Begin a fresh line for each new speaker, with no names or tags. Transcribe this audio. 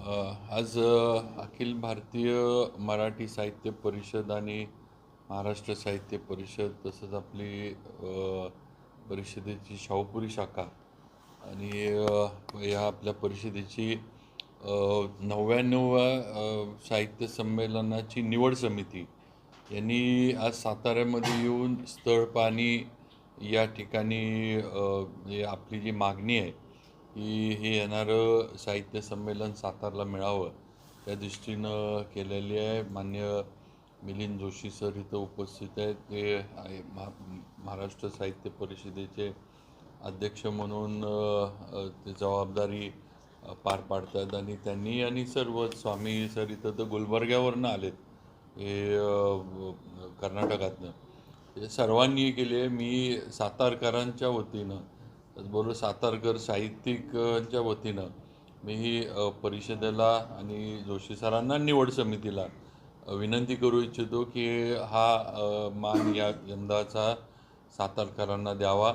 आज अखिल भारतीय मराठी साहित्य परिषद आणि महाराष्ट्र साहित्य परिषद तसंच आपली परिषदेची शाहूपुरी शाखा आणि या आपल्या परिषदेची अ, नव्याण्णव्या साहित्य संमेलनाची निवड समिती यांनी आज साताऱ्यामध्ये येऊन स्थळ पाणी या ठिकाणी म्हणजे आपली जी मागणी आहे की हे येणारं साहित्य संमेलन सातारला मिळावं. त्या दृष्टीनं केलेली आहे. मान्य मिलिंद जोशी सर इथं उपस्थित आहेत. ते आहे महा महाराष्ट्र साहित्य परिषदेचे अध्यक्ष म्हणून ते जबाबदारी पार पाडतात आणि त्यांनी आणि सर्व स्वामी सर इथं तर गुलबर्ग्यावरनं आलेत. हे कर्नाटकातनं. हे सर्वांनी केले मी सातारकरांच्या वतीनं त्याचबरोबर सातारकर साहित्यिकांच्या वतीनं मी ही परिषदेला आणि जोशी सरांना निवड समितीला विनंती करू इच्छितो की हा मान या यंदाचा सातारकरांना द्यावा.